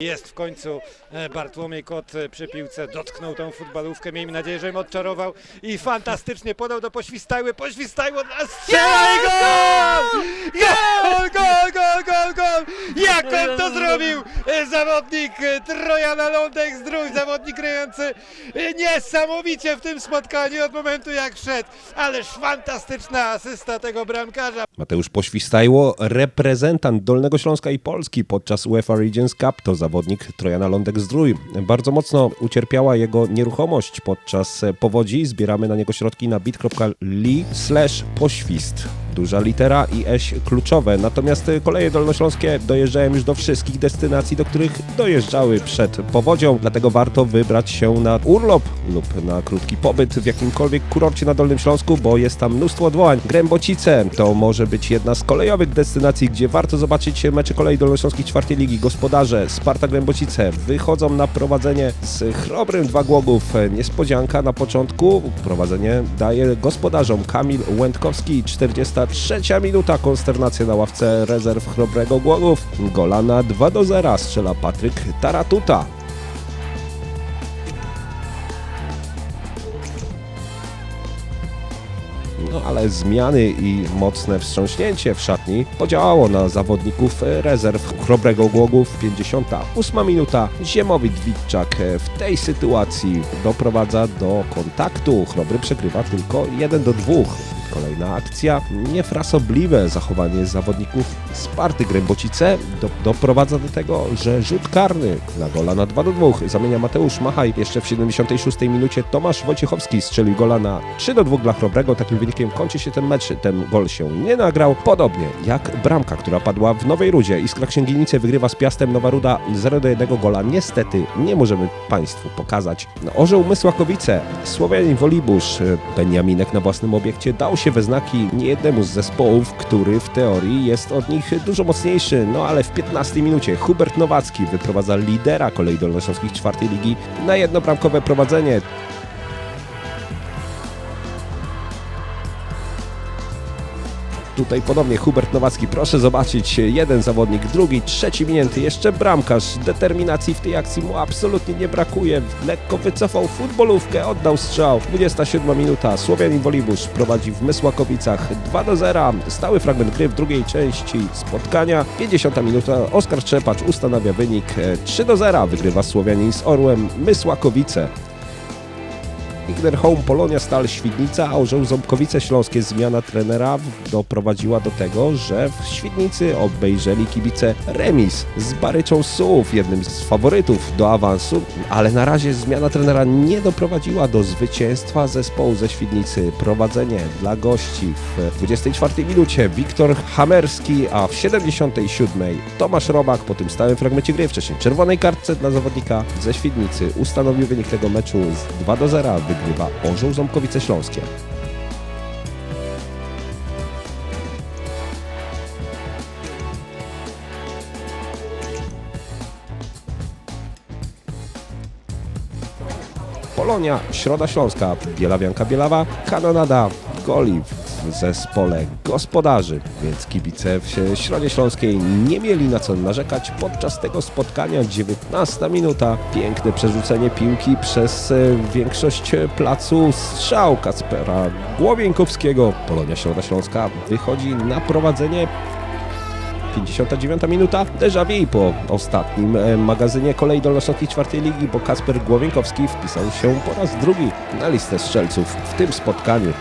Jest w końcu e, Bartłomiej Kot e, przy piłce, dotknął tą futbalówkę, miejmy nadzieję, że im odczarował i fantastycznie podał do poświstałły, poświstałło dla strzelaj gol! Gol, gol, gol, gol, gol! Jak on to zrobił? Zawodnik e, Trojana Lądek Zdrój, zawodnik grający e, niesamowicie w tym spotkaniu od momentu jak wszedł, ależ fantastyczna asysta tego bramkarza. Mateusz Poświstajło, reprezentant Dolnego Śląska i Polski podczas UEFA Regions Cup, to zawodnik Trojana Lądek-Zdrój. Bardzo mocno ucierpiała jego nieruchomość podczas powodzi. Zbieramy na niego środki na bit.ly slash poświst. Duża litera i eś kluczowe. Natomiast koleje dolnośląskie dojeżdżają już do wszystkich destynacji, do których dojeżdżały przed powodzią. Dlatego warto wybrać się na urlop lub na krótki pobyt w jakimkolwiek kurorcie na Dolnym Śląsku, bo jest tam mnóstwo odwołań. Grębocice to może być jedna z kolejowych destynacji, gdzie warto zobaczyć mecze kolei dolnośląskich czwartej ligi. Gospodarze Sparta Grębocice wychodzą na prowadzenie z chrobrym dwa głogów. Niespodzianka na początku. Prowadzenie daje gospodarzom Kamil Łędkowski. 43 minuta. Konsternacja na ławce rezerw chrobrego głogów. Gola na 2 do 0 strzela Patryk Taratuta. No ale zmiany i mocne wstrząśnięcie w szatni podziałało na zawodników rezerw Chrobrego Głogów. 58 minuta. Ziemowit Witczak e, w tej sytuacji doprowadza do kontaktu. Chrobry przegrywa tylko 1 do 2. Kolejna akcja. Niefrasobliwe zachowanie zawodników Sparty Grębocice do, doprowadza do tego, że rzut karny na gola na 2 do 2 zamienia Mateusz Machaj. Jeszcze w 76 minucie Tomasz Wojciechowski strzelił gola na 3 do 2 dla Chrobrego. Takim wynikiem kończy się ten mecz. Ten gol się nie nagrał. Podobnie jak bramka, która padła w Nowej Rudzie. Iskra Księginice wygrywa z Piastem Nowa Ruda 0 do 1 gola. Niestety nie możemy Państwu pokazać. No, Orzeł Mysłakowice, Słowianin Wolibusz, Beniaminek na własnym obiekcie dał się we znaki niejednemu z zespołów, który w teorii jest od nich dużo mocniejszy. No ale w 15 minucie Hubert Nowacki wyprowadza lidera kolei dolnośląskich czwartej ligi na jednobramkowe prowadzenie. Tutaj ponownie Hubert Nowacki, proszę zobaczyć, jeden zawodnik, drugi, trzeci minięty, jeszcze bramkarz. Determinacji w tej akcji mu absolutnie nie brakuje. Lekko wycofał futbolówkę, oddał strzał. 27 minuta, Słowianin Wolibusz prowadzi w Mysłakowicach 2 do 0. Stały fragment gry w drugiej części spotkania. 50 minuta, Oskar Trzepacz ustanawia wynik 3 do 0. Wygrywa Słowianin z Orłem Mysłakowice. Igner Home Polonia Stal Świdnica, a Orzeł Ząbkowice Śląskie. Zmiana trenera doprowadziła do tego, że w Świdnicy obejrzeli kibice remis z Baryczą Słów, jednym z faworytów do awansu, ale na razie zmiana trenera nie doprowadziła do zwycięstwa zespołu ze Świdnicy. Prowadzenie dla gości w 24 minucie. Wiktor Hamerski, a w 77 Tomasz Robak. Po tym stałym fragmencie gry, wcześniej czerwonej kartce dla zawodnika ze Świdnicy ustanowił wynik tego meczu z 2 do 0 wygrywa Orzeł Ząbkowice Śląskie. Polonia, Środa Śląska, Bielawianka Bielawa, Kanonada, goli zespole gospodarzy, więc kibice w Środzie Śląskiej nie mieli na co narzekać podczas tego spotkania. 19 minuta, piękne przerzucenie piłki przez e, większość placu, strzał Kacpera Głowieńkowskiego. Polonia Środa Śląska wychodzi na prowadzenie 59 minuta. Déjà vu po ostatnim e, magazynie kolei dolnośląskiej czwartej ligi, bo Kasper Głowienkowski wpisał się po raz drugi na listę strzelców w tym spotkaniu.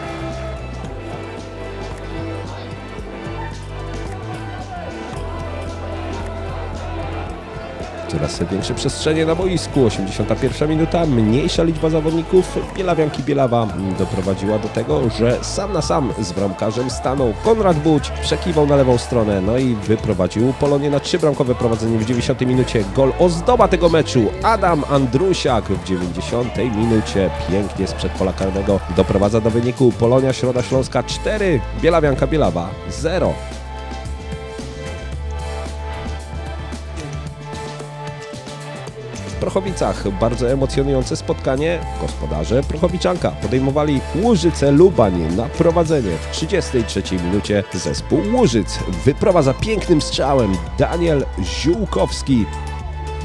Coraz większe przestrzenie na boisku. 81 minuta, mniejsza liczba zawodników. Bielawianki Bielawa doprowadziła do tego, że sam na sam z bramkarzem stanął Konrad Budź, przekiwał na lewą stronę, no i wyprowadził Polonię na trzybramkowe prowadzenie w 90 minucie. Gol ozdoba tego meczu. Adam Andrusiak w 90 minucie pięknie sprzed pola karnego doprowadza do wyniku Polonia Środa Śląska 4, Bielawianka Bielawa 0. Prochowicach. Bardzo emocjonujące spotkanie. Gospodarze Prochowiczanka podejmowali Łużyce Lubań na prowadzenie. W 33 minucie zespół Łużyc wyprowadza pięknym strzałem Daniel Ziółkowski.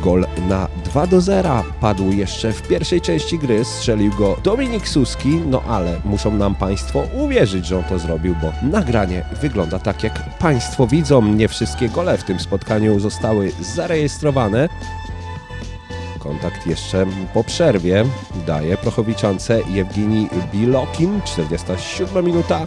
Gol na 2 do 0 padł jeszcze w pierwszej części gry, strzelił go Dominik Suski, no ale muszą nam Państwo uwierzyć, że on to zrobił, bo nagranie wygląda tak jak Państwo widzą. Nie wszystkie gole w tym spotkaniu zostały zarejestrowane. Kontakt jeszcze po przerwie daje Prochowiczance Jewgeni Bilokin, 47 minuta.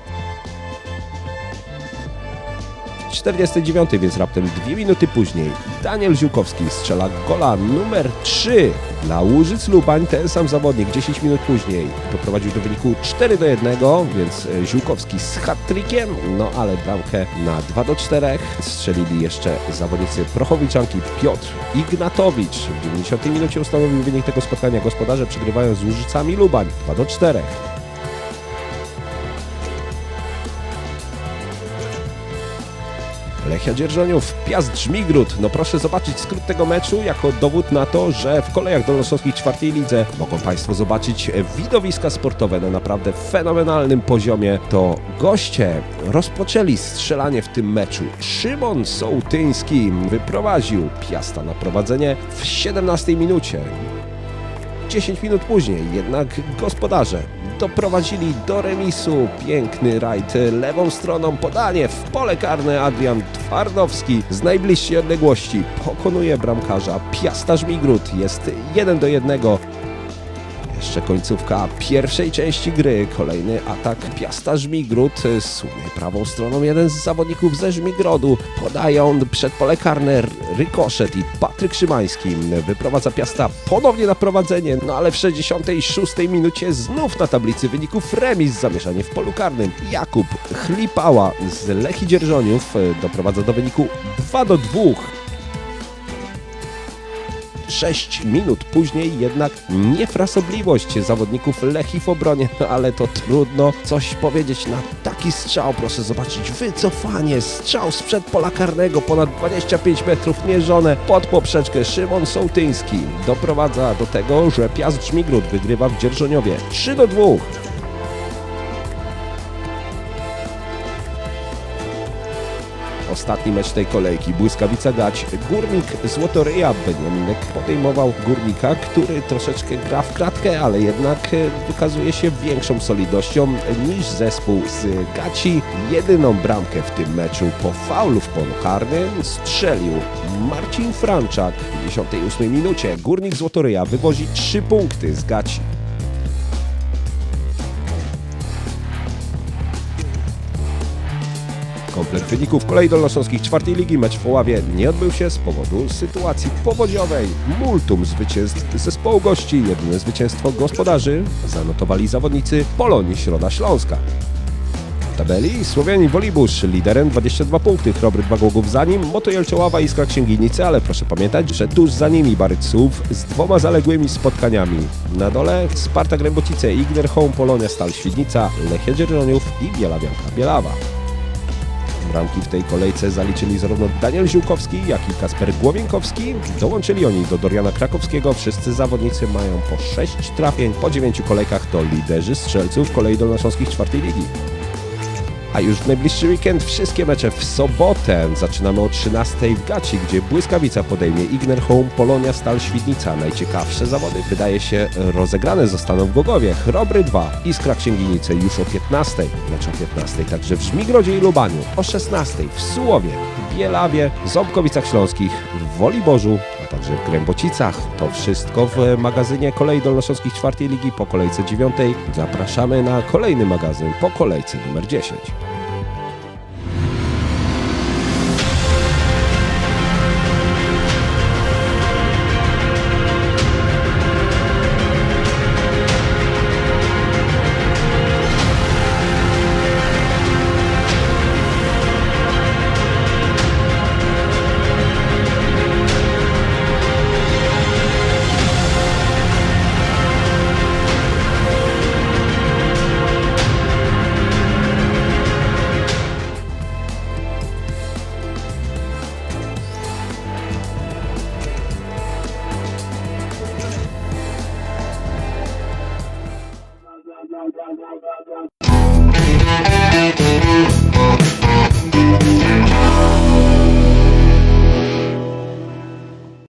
49, więc raptem dwie minuty później Daniel Ziółkowski strzela gola numer 3 dla Łużyc Lubań. Ten sam zawodnik 10 minut później doprowadził do wyniku 4 do 1, więc e, Ziółkowski z hat-trickiem, no ale bramkę na 2 do 4 strzelili jeszcze zawodnicy Prochowiczanki Piotr Ignatowicz. W 90 minucie ustanowił wynik tego spotkania. Gospodarze przegrywają z Łużycami Lubań 2 do 4. Lechia Dzierżoniów, Piast Żmigród. No proszę zobaczyć skrót tego meczu jako dowód na to, że w kolejach dolnośląskich czwartej lidze mogą Państwo zobaczyć widowiska sportowe na naprawdę fenomenalnym poziomie. To goście rozpoczęli strzelanie w tym meczu. Szymon Sołtyński wyprowadził Piasta na prowadzenie w 17 minucie. 10 minut później jednak gospodarze doprowadzili do remisu. Piękny rajd lewą stroną, podanie w pole karne. Adrian Twardowski z najbliższej odległości pokonuje bramkarza Piasta Żmigród. Jest 1 do 1. Jeszcze końcówka pierwszej części gry. Kolejny atak Piasta Żmigród. Sunie prawą stroną jeden z zawodników ze Żmigrodu. Podają przed pole karne Rykoszet i Patryk Szymański. Wyprowadza Piasta ponownie na prowadzenie, no ale w 66 minucie znów na tablicy wyników remis zamieszanie w polu karnym. Jakub Chlipała z Lechi Dzierżoniów doprowadza do wyniku 2 do 2. 6 minut później jednak niefrasobliwość zawodników Lechi w obronie, no ale to trudno coś powiedzieć na taki strzał. Proszę zobaczyć, wycofanie, strzał sprzed pola karnego, ponad 25 metrów mierzone pod poprzeczkę. Szymon Sołtyński doprowadza do tego, że Piast Żmigród wygrywa w Dzierżoniowie 3 do 2. Ostatni mecz tej kolejki. Błyskawica Gać. Górnik Złotoryja. Beniaminek podejmował Górnika, który troszeczkę gra w kratkę, ale jednak e, wykazuje się większą solidością niż zespół z Gaci. Jedyną bramkę w tym meczu po faulu w polu karnym strzelił Marcin Franczak w 58 minucie. Górnik Złotoryja wywozi 3 punkty z Gaci. Komplet wyników kolei dolnośląskich czwartej ligi mecz w Oławie nie odbył się z powodu sytuacji powodziowej. Multum zwycięstw zespołu gości, jedyne zwycięstwo gospodarzy zanotowali zawodnicy Polonii Środa Śląska. W tabeli Słowianin Wolibusz liderem 22 punkty, Chrobry dwa głogów za nim, Moto Jelczoława i Iskra Księginicy, ale proszę pamiętać, że tuż za nimi Baryców z dwoma zaległymi spotkaniami. Na dole Spartak Rębocice, Igner Home, Polonia Stal Świdnica, Lechia Dzierżoniów i Bielawianka Bielawa. Bramki w tej kolejce zaliczyli zarówno Daniel Ziółkowski, jak i Kasper Głowienkowski. Dołączyli oni do Doriana Krakowskiego. Wszyscy zawodnicy mają po 6 trafień. Po 9 kolejkach to liderzy strzelców kolei dolnośląskich czwartej ligi. A już w najbliższy weekend wszystkie mecze w sobotę. Zaczynamy o 13 w Gaci, gdzie Błyskawica podejmie Igner Home, Polonia, Stal, Świdnica. Najciekawsze zawody wydaje się rozegrane zostaną w Gogowie. Chrobry 2, Iskra Księginice już o 15. Mecz o 15 także w Żmigrodzie i Lubaniu. O 16 w Sułowie, Bielawie, Ząbkowicach Śląskich, w Woliborzu, także w Grębocicach. To wszystko w magazynie Kolei Dolnośląskich czwartej ligi po kolejce dziewiątej. Zapraszamy na kolejny magazyn po kolejce numer 10.